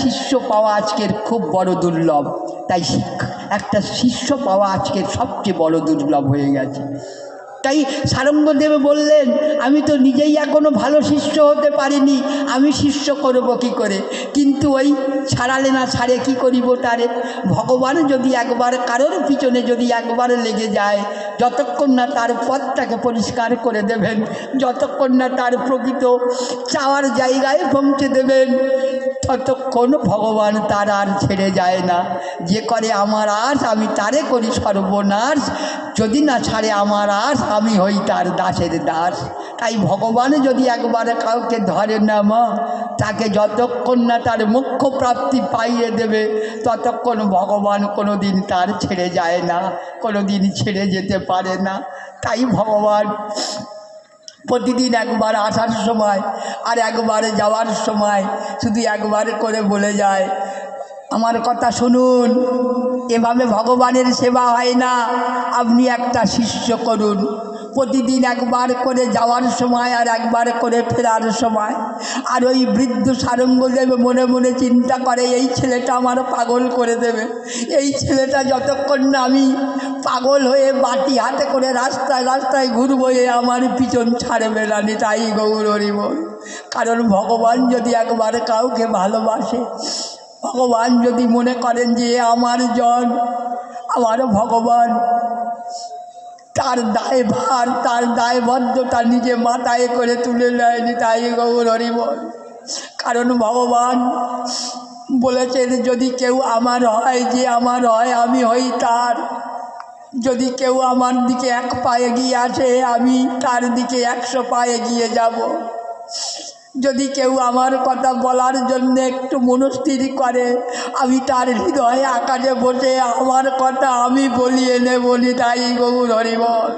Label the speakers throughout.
Speaker 1: শিষ্য পাওয়া আজকের খুব বড় দুর্লভ। তাই একটা শিষ্য পাওয়া আজকের সবচেয়ে বড় দুর্লভ হয়ে গেছে। তাই সারঙ্গদেব বললেন, আমি তো নিজেই এখনও ভালো শিষ্য হতে পারিনি। আমি শিষ্য করব কি করে? কিন্তু ওই ছাড়ালে না ছাড়ে কি করিব তারে? ভগবান যদি একবার, কারোর পিছনে যদি একবার লেগে যায়, যতক্ষণ না তার পথটাকে পরিষ্কার করে দেবেন, যতক্ষণ না তার প্রকৃত চাওয়ার জায়গায় পৌঁছে দেবেন ততক্ষণ ভগবান তার আর ছেড়ে যায় না। যে করে আমার আশ আমি তারে করি সর্বনাশ। যদি না ছাড়ে আমার আশ আমি হই তার দাসের দাস। তাই ভগবান যদি একবার কাউকে ধরে না মা, তাকে যতক্ষণ না তার মুখ্য প্রাপ্তি পাইয়ে দেবে, ততক্ষণ ভগবান কোনো দিন তার ছেড়ে যায় না কোনো দিন ছেড়ে যেতে পারে না। তাই ভগবান প্রতিদিন একবার আসার সময় আর একবারে যাওয়ার সময় শুধু একবার করে বলে যায়, আমার কথা শুনুন, এভাবে ভগবানের সেবা হয় না, আপনি একটা শিষ্য করুন। প্রতিদিন একবার করে যাওয়ার সময় আর একবার করে ফেরার সময়। আর ওই বৃদ্ধ সারঙ্গদেব মনে মনে চিন্তা করে, এই ছেলেটা আমার পাগল করে দেবে। এই ছেলেটা যতক্ষণ না আমি পাগল হয়ে বাটি হাতে করে রাস্তায় রাস্তায় ঘুরবো, এ আমার পিছন ছাড়বে না নি। তাই গৌর হরিব কারণ ভগবান যদি একবার কাউকে ভালোবাসে, ভগবান যদি মনে করেন যে আমার জন, আমার ভগবান তার দায়ভার, তার দায়বদ্ধতা নিজে মাথায় করে তুলে নেয়নি, তাই গৌর হরিবল কারণ ভগবান বলেছেন, যদি কেউ আমার হয় যে আমার হয়, আমি হই তার। যদি কেউ আমার দিকে এক পায়ে গিয়ে আসে, আমি তার দিকে একশো পায়ে গিয়ে যাব। যদি কেউ আমার কথা বলার জন্য একটু মনস্থির করে, আমি তার হৃদয়ে আকাশে বসে আমার কথা আমি বলিয়ে নেব তাই গৌর হরিবল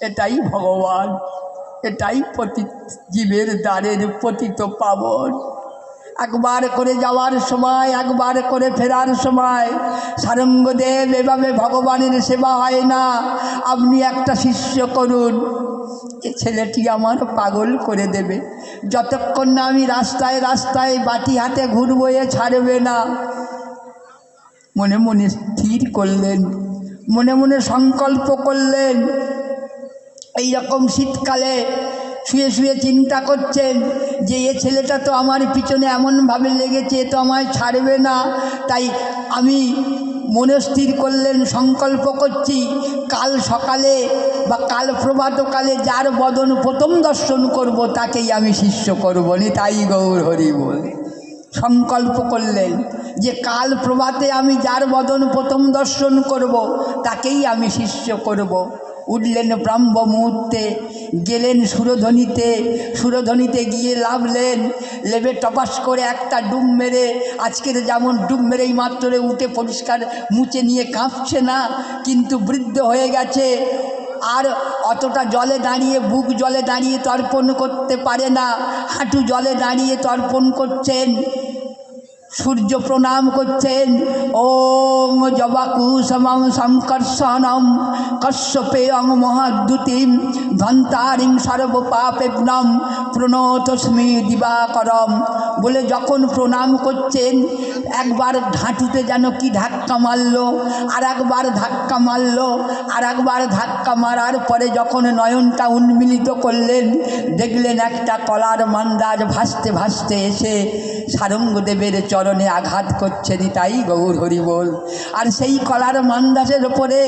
Speaker 1: এটাই ভগবান, এটাই প্রতি জীবের দ্বারের পতিত পাবন। একবার করে যাওয়ার সময়, একবার করে ফেরার সময়, সারঙ্গদেব এভাবে ভগবানের সেবা হয় না। আপনি একটা শিষ্য করুন, এ ছেলেটি আমার পাগল করে দেবে। যতক্ষণ না আমি রাস্তায় রাস্তায় বাটি হাতে ঘুরবো, এ ছাড়বে না। মনে মনে স্থির করলেন, মনে মনে সংকল্প করলেন। এই রকম শীতকালে শুয়ে শুয়ে চিন্তা করছেন যে এ ছেলেটা তো আমার পিছনে এমনভাবে লেগেছে তো আমায় ছাড়বে না। তাই আমি মনস্থির করলেন, সংকল্প করছি, কাল সকালে বা কাল প্রভাতকালে যার বদন প্রথম দর্শন করব, তাকেই আমি শিষ্য করব। নি তাই গৌর হরি বল। সংকল্প করলেন যে কাল প্রভাতে আমি যার বদন প্রথম দর্শন করব, তাকেই আমি শিষ্য করব। উঠলেন ব্রাহ্ম মুহূর্তে গেলেন সুরধ্বনিতে সুরধ্বনিতে গিয়ে লাভলেন। লেবে টপাস করে একটা ডুব মেরে, আজকের যেমন ডুব মেরেই মাত্রে উঠে পরিষ্কার মুছে নিয়ে কাঁপছে না, কিন্তু বৃদ্ধ হয়ে গেছে। আর অতটা জলে দাঁড়িয়ে, বুক জলে দাঁড়িয়ে তর্পণ করতে পারে না। হাঁটু জলে দাঁড়িয়ে তর্পণ করছেন। সূর্য প্রণাম করছেন। ওম জবাকুসমম সংকর্ষণম কশ্যপেয়ং মহাদ্যুতিম ধন্তারিং সর্বপাপেবনম প্রণতস্মি দিবাকরম। বলে যখন প্রণাম করছেন, একবার ঢাঁটুতে যেন কি ধাক্কা মারল আর একবার ধাক্কা মারল আর একবার ধাক্কা মারার পরে যখন নয়নটা উন্মিলিত করলেন, দেখলেন একটা কলার মান্দাজ ভাসতে ভাসতে এসে সারঙ্গদেবের চরণে আঘাত করছে তাই গৌর হরি বল। আর সেই কলার মান্দাসের ওপরে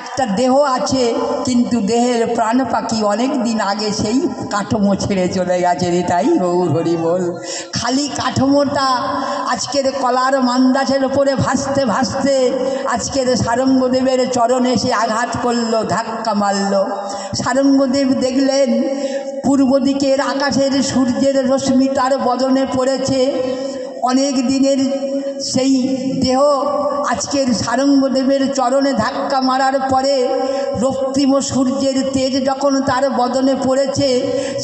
Speaker 1: একটা দেহ আছে, কিন্তু দেহের প্রাণ পাখি অনেক দিন আগে সেই কাঠামো ছেড়ে চলে গেছে রে তাই গৌর হরি বল। খালি কাঠামোটা আজকের কলার মান্দাসের ওপরে ভাসতে ভাসতে আজকের সারঙ্গদেবের চরণে সে আঘাত করল, ধাক্কা মারলো। সারঙ্গদেব দেখলেন পূর্ব দিকের আকাশের সূর্যের রশ্মি তার বদনে পড়েছে। অনেক দিনের সেই দেহ আজকের সারঙ্গদেবের চরণে ধাক্কা মারার পরে রক্তিম সূর্যের তেজ যখন তার বদনে পড়েছে,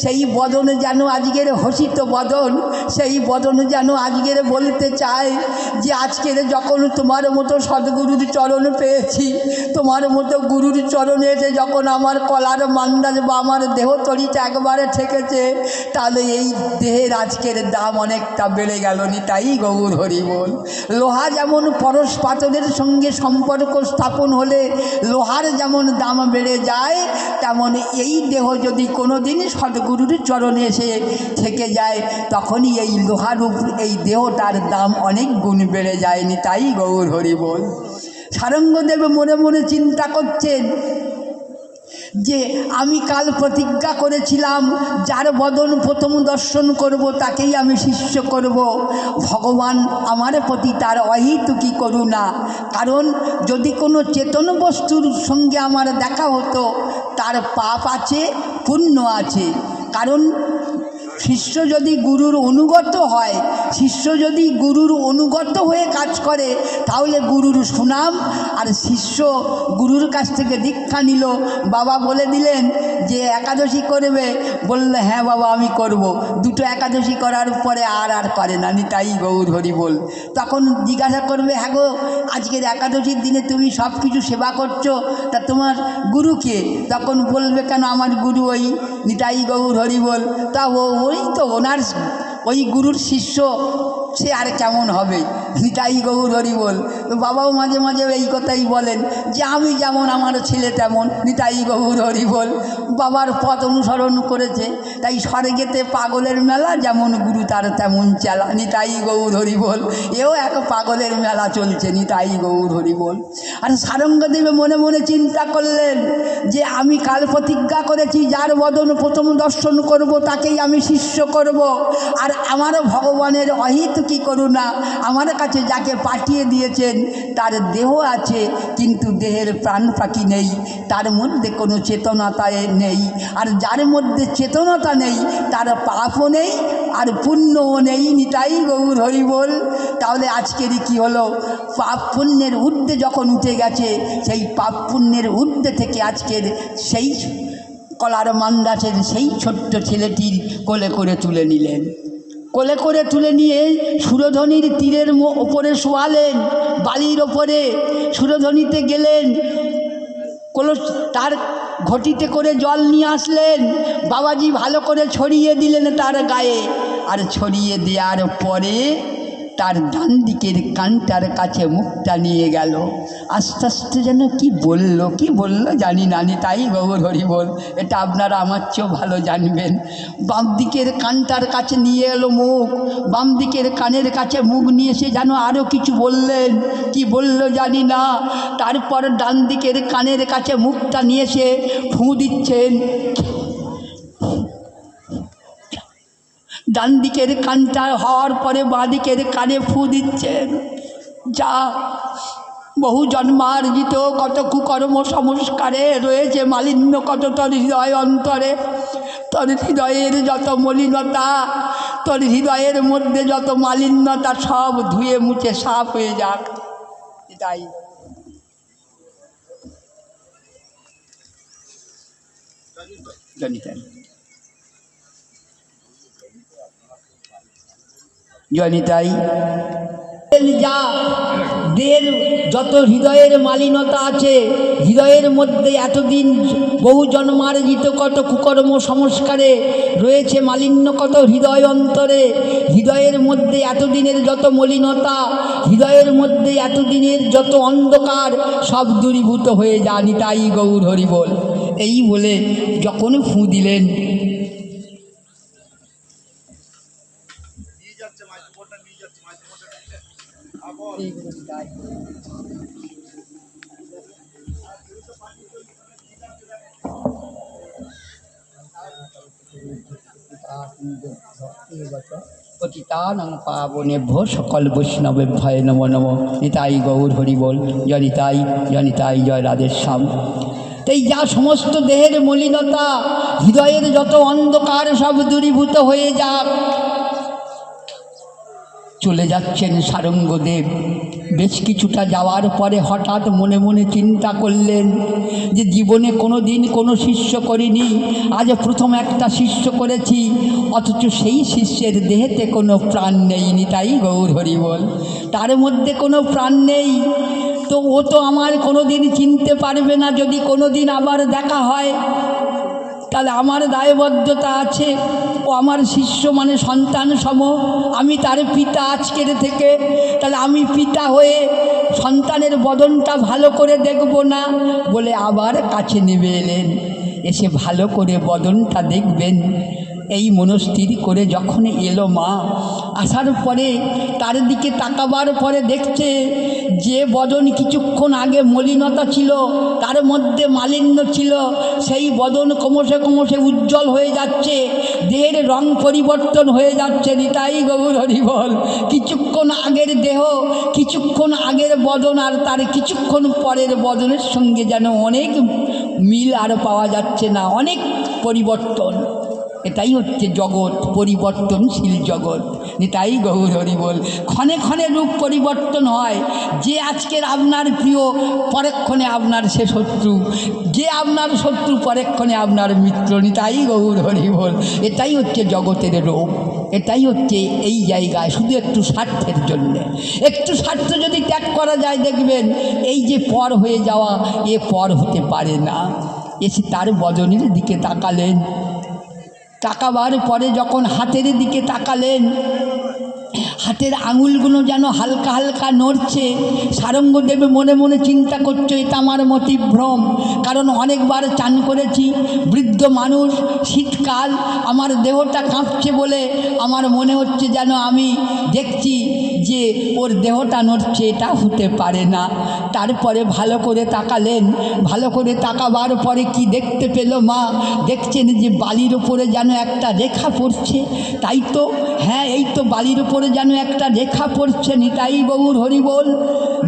Speaker 1: সেই বদনে যেন আজকের হসিত বদন, সেই বদন যেন আজকের বলতে চায় যে আজকের যখন তোমার মতো সদ্গুরুর চরণ পেয়েছি, তোমার মতো গুরুর চরণে এসে যখন আমার কলার মান্দাজ বা আমার দেহ তরিটা একবারে ঠেকেছে, তাহলে এই দেহের আজকের দাম অনেকটা বেড়ে গেল নি তাই গৌর হরি বল। লোহা যেমন পরশ পাথরের সঙ্গে সম্পর্ক স্থাপন হলে লোহার যেমন দাম বেড়ে যায়, তেমন এই দেহ যদি কোনো দিন সদ্গুরুর চরণে এসে থেকে যায়, তখনই এই লোহার এই দেহটার দাম অনেক গুণ বেড়ে যায়নি তাই গৌর হরি বল। সারঙ্গদেব মনে মনে চিন্তা করছেন যে আমি কাল প্রতিজ্ঞা করেছিলাম, যার বদন প্রথম দর্শন করব, তাকেই আমি শিষ্য করব। ভগবান আমার প্রতি তার অহিতুকি করুণা। কারণ যদি কোনো চেতন বস্তুর সঙ্গে আমার দেখা হতো, তার পাপ আছে, পুণ্য আছে। কারণ শিষ্য যদি গুরুর অনুগত হয়, শিষ্য যদি গুরুর অনুগত হয়ে কাজ করে, তাহলে গুরুর সুনাম। আর শিষ্য গুরুর কাছ থেকে দীক্ষা নিল। বাবা বলে দিলেন যে একাদশী করবে, বললে হ্যাঁ বাবা, আমি করব। দুটো একাদশী করার পরে আর আর করে না, আমি তাই গৌর বল। তখন জিজ্ঞাসা করবে হ্যাঁ গো, আজকের একাদশীর দিনে তুমি সব কিছু সেবা করছ, তা তোমার গুরুকে তখন বলবে, কেন আমার গুরু ওই নিতাই গৌর হরি বল? তা ও, ওই তো ওনার, ওই গুরুর শিষ্য, সে আর কেমন হবে? নিতাই গৌর হরি বল। বাবাও মাঝে মাঝে এই কথাই বলেন যে আমি যেমন আমার ছেলে তেমন নিতাই গৌর হরি বল। বাবার পথ অনুসরণ করেছে, তাই স্বর্গেতে পাগলের মেলা যেমন গুরু তার তেমন চেলা নিতাই গৌর হরি বল। এও এক পাগলের মেলা চলছে নিতাই গৌর হরি বল। আর সারঙ্গদেবে মনে মনে চিন্তা করলেন যে আমি কাল প্রতিজ্ঞা করেছি, যার বদন প্রথম দর্শন করব, তাকেই আমি শিষ্য করব। আর আমার ভগবানের অহিত কি করুণা, আমার কাছে যাকে পাঠিয়ে দিয়েছেন, তার দেহ আছে, কিন্তু দেহের প্রাণ পাখি নেই। তার মধ্যে কোনো চেতনতা নেই। আর যার মধ্যে চেতনতা নেই, তার পাপও নেই, আর পুণ্যও নেই। নিতাই গৌর হরি বল। তাহলে আজকেরই কি হলো? পাপ পুণ্যের ঊর্ধ্বে যখন উঠে গেছে, সেই পাপ পুণ্যের ঊর্ধ্বে থেকে আজকের সেই কলার মান্দাসের সেই ছোট্ট ছেলেটির কোলে করে তুলে নিলেন। কোলে করে তুলে নিয়ে সুরধনির তীরের ওপরে শোয়ালেন, বালির ওপরে। সুরধনিতে গেলেন, কলস তার ঘটিতে করে জল নিয়ে আসলেন। বাবাজি ভালো করে ছড়িয়ে দিলেন তার গায়ে। আর ছড়িয়ে দেওয়ার পরে তার ডান দিকের কানটার কাছে মুখটা নিয়ে গেল। আস্তে আস্তে যেন কি বলল কি বলল জানি না নি তাই গৌর হরি বল, এটা আপনারা আমার চেয়েও ভালো জানবেন। বাম দিকের কানটার কাছে নিয়ে এলো মুখ, বাম দিকের কানের কাছে মুখ নিয়ে এসে যেন আরও কিছু বললেন, কি বলল জানি না। তারপর ডান দিকের কানের কাছে মুখটা নিয়ে এসে ফুঁ দিচ্ছেন ডান দিকের কানটা হওয়ার পরে বাঁ দিকের কানে ফু দিচ্ছেন যা বহু জন্মার্জিত কত কুকর্ম সংস্কারে রয়েছে মালিন্য কত তোর হৃদয় অন্তরে। তোর হৃদয়ের যত মলিনতা, তোর হৃদয়ের মধ্যে যত মালিন্যতা সব ধুয়ে মুছে সাফ হয়ে যাক। এটাই জনিতাই জনিতাই যা, দেহের যত হৃদয়ের মালিনতা আছে, হৃদয়ের মধ্যে এতদিন বহু জন্মার্জিত কত কুকর্ম সংস্কারে রয়েছে মালিন্য কত হৃদয় অন্তরে, হৃদয়ের মধ্যে এতদিনের যত মলিনতা, হৃদয়ের মধ্যে এতদিনের যত অন্ধকার, সব দূরীভূত হয়ে যানি তাই গৌর হরি বল। এই বলে যখন ফু দিলেন পতিতানং পাবনেভ্য সকল বৈষ্ণবে ভয় নম নম। নিতাই গৌর হরি বল। জনিতাই জনিতাই জয় রাধেশ্যাম তাই যা সমস্ত দেহের মলিনতা হৃদয়ের যত অন্ধকার সব দূরীভূত হয়ে যাক। চলে যাচ্ছেন সারঙ্গদেব। বেশ কিছুটা যাওয়ার পরে হঠাৎ মনে মনে চিন্তা করলেন যে জীবনে কোনো দিন কোনো শিষ্য করিনি। আজ প্রথম একটা শিষ্য করেছি, অথচ সেই শিষ্যের দেহেতে কোনো প্রাণ নেই নিতাই গৌর হরি বল। তার মধ্যে কোনো প্রাণ নেই। তো ও তো আমার কোনো দিন চিনতে পারবে না, যদি কোনো দিন আবার দেখা হয়, তাহলে আমার দায়বদ্ধতা আছে। আমার শিষ্য মানে সন্তান সম, আমি তার পিতা আজকের থেকে। তাহলে আমি পিতা হয়ে সন্তানের বদনটা ভালো করে দেখব না? বলে আবার কাছে নেমে এলেন। এসে ভালো করে বদনটা দেখবেন। এই মনস্থির করে যখন এলো মা, আসার পরে তার দিকে তাকাবার পরে দেখছে যে বদন কিছুক্ষণ আগে মলিনতা ছিল, তার মধ্যে মালিন্য ছিল। সেই বদন ক্রমশে ক্রমশে উজ্জ্বল হয়ে যাচ্ছে, দেহের রং পরিবর্তন হয়ে যাচ্ছে। নিতাই গৌর হরিবল কিছুক্ষণ আগের দেহ, কিছুক্ষণ আগের বদন আর তার কিছুক্ষণ পরের বদনের সঙ্গে যেন অনেক মিল আর পাওয়া যাচ্ছে না, অনেক পরিবর্তন। এটাই হচ্ছে জগৎ, পরিবর্তনশীল জগৎ। নিতাই গৌর বল, ক্ষণে ক্ষণে রূপ পরিবর্তন হয়। যে আজকের আপনার প্রিয়, পরক্ষণে আপনার সে শত্রু। যে আপনার শত্রু, পরক্ষণে আপনার মিত্র, নিতাই গৌর হরি বল। এটাই হচ্ছে জগতের রূপ। এটাই হচ্ছে এই জায়গায় শুধু একটু স্বার্থের জন্যে। একটু স্বার্থ যদি ত্যাগ করা যায় দেখবেন, এই যে পর হয়ে যাওয়া, এ পর হতে পারে না। এসে তার বদনের দিকে তাকালেন। তাকাবার পরে যখন হাতের দিকে তাকালেন, হাতের আঙুলগুলো যেন হালকা হালকা নড়ছে, সারঙ্গদেব মনে মনে চিন্তা করছে, এটা আমার মতি ভ্রম কারণ অনেকবার চান করেছি, বৃদ্ধ মানুষ, শীতকাল, আমার দেহটা কাঁপছে বলে আমার মনে হচ্ছে যেন আমি দেখছি। যে ওর দেহটা নড়ছে এটা হতে পারে না। তারপরে ভালো করে তাকালেন। ভালো করে তাকাবার পরে কি দেখতে পেল মা? দেখছেন যে বালির ওপরে যেন একটা রেখা পড়ছে। তাই তো? হ্যাঁ এই তো বালির ওপরে যেন একটা রেখা পড়ছে। নিতাই বউর হরিবোল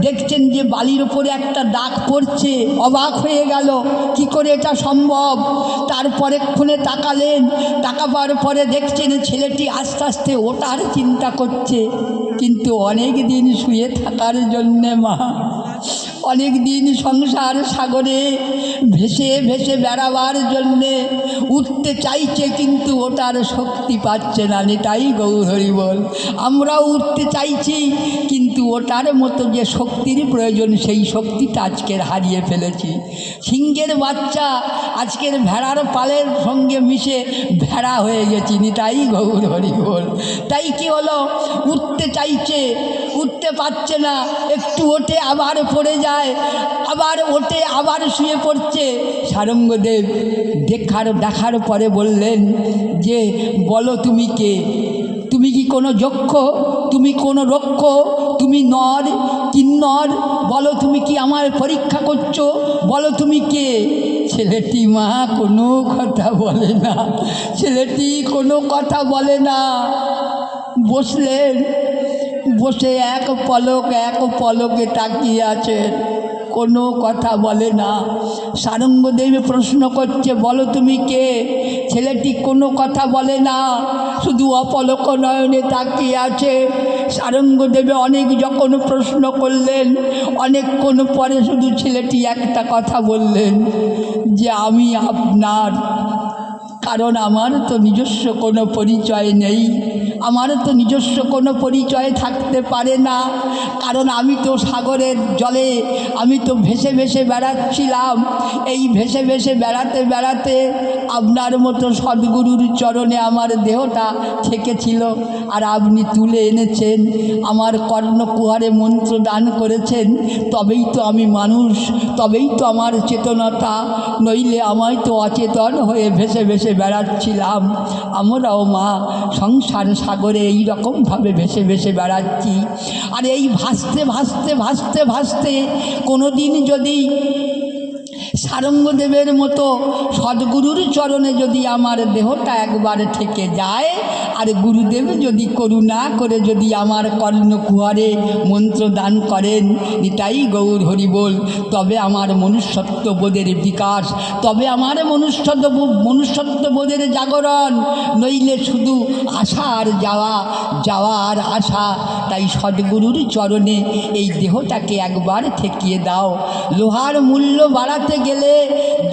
Speaker 1: দেখছেন যে বালির ওপরে একটা দাগ পড়ছে। অবাক হয়ে গেল, কি করে এটা সম্ভব? তারপরে ক্ষণে তাকালেন। তাকাবার পরে দেখছেন ছেলেটি আস্তে আস্তে ওটার চিন্তা করছে। কিন্তু অনেক দিন শুয়ে থাকার জন্যে মা। অনেক দিন সংসার সাগরে ভেসে ভেসে বেড়াবার জন্যে উঠতে চাইছে, কিন্তু ওটার শক্তি পাচ্ছে না নেতাই গৌরহরি বল, আমরাও উঠতে চাইছি, কিন্তু ওটার মতো যে শক্তির প্রয়োজন, সেই শক্তিটা আজকের হারিয়ে ফেলেছি। সিংহের বাচ্চা আজকের ভেড়ার পালের সঙ্গে মিশে ভেড়া হয়ে গেছি নিতাই গৌর হরি বল, তাই কি হলো? উঠতে চাইছে উঠতে পারছে না। একটু ওঠে, আবার পড়ে যায়। আবার ওঠে, আবার শুয়ে পড়ছে। সারঙ্গদেব দেখার দেখার পরে বললেন যে, বলো তুমি কে? তুমি কি কোনো যক্ষ? তুমি কোনো রক্ষ? তুমি নর, কিন্নর? বলো তুমি কি আমার পরীক্ষা করছ? বলো তুমি কে? ছেলেটি মা কোনো কথা বলে না। ছেলেটি কোনো কথা বলে না। বসলেন। বসে এক পলক, এক পলকে তাকিয়ে আছেন কোনো কথা বলে না। সারঙ্গদেবী প্রশ্ন করছে, বলো তুমি কে? ছেলেটি কোনো কথা বলে না, শুধু অপলক নয়নে তাকিয়ে আছে। সারঙ্গদেবে অনেক যখন প্রশ্ন করলেন, অনেকক্ষণ পরে শুধু ছেলেটি একটা কথা বললেন, যে আমি আপনার, কারণ আমার তো নিজস্ব কোনো পরিচয় নেই। আমার তো নিজস্ব কোনো পরিচয় থাকতে পারে না। কারণ আমি তো সাগরের জলে, আমি তো ভেসে ভেসে বেড়াচ্ছিলাম। এই ভেসে ভেসে বেড়াতে বেড়াতে আপনার মতো সদ্গুরুর চরণে আমার দেহটা ঠেকেছিল। আর আপনি তুলে এনেছেন, আমার কর্ণকুহারে মন্ত্র দান করেছেন। তবেই তো আমি মানুষ, তবেই তো আমার চেতনতা নইলে আমায় তো অচেতন হয়ে ভেসে ভেসে বেড়াচ্ছিলাম। আমরাও মা, সংসার সাগরে এই রকমভাবে ভেসে ভেসে বেড়াচ্ছি। আর এই ভাসতে ভাসতে ভাসতে ভাসতে কোনো দিন যদি সারঙ্গদেবের মতো সদ্গুরুর চরণে যদি আমার দেহটা একবার থেকে যায়, আর গুরুদেব যদি করুণা করে যদি আমার কর্ণকুহারে মন্ত্র দান করেন, নিতাই গৌর হরিবোল তবে আমার মনুষ্যত্ব বোধের বিকাশ, তবে আমার মনুষ্যত্ব মনুষ্যত্ব বোধের জাগরণ, নইলে শুধু আশা আর যাওয়া যাওয়া আর আশা। তাই সদ্গুরুর চরণে এই দেহটাকে একবার ঠেকিয়ে দাও। লোহার মূল্য বাড়াতে গেলে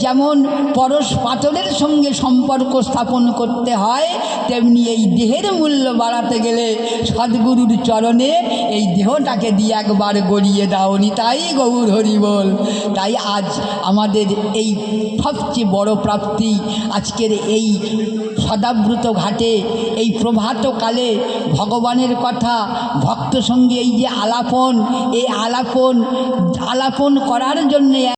Speaker 1: যেমন পরশ পাথরের সঙ্গে সম্পর্ক স্থাপন করতে হয়, তেমনি এই দেহের মূল্য বাড়াতে গেলে সদ্গুরুর চরণে এই দেহটাকে দিয়ে একবার গড়িয়ে দাও নি তাই গৌর হরি বল। তাই আজ আমাদের এই সবচেয়ে বড় প্রাপ্তি আজকের এই সদাব্রত ঘাটে, এই প্রভাতকালে ভগবানের কথা, ভক্ত সঙ্গে এই যে আলাপন, এই আলাপন আলাপন করার জন্যে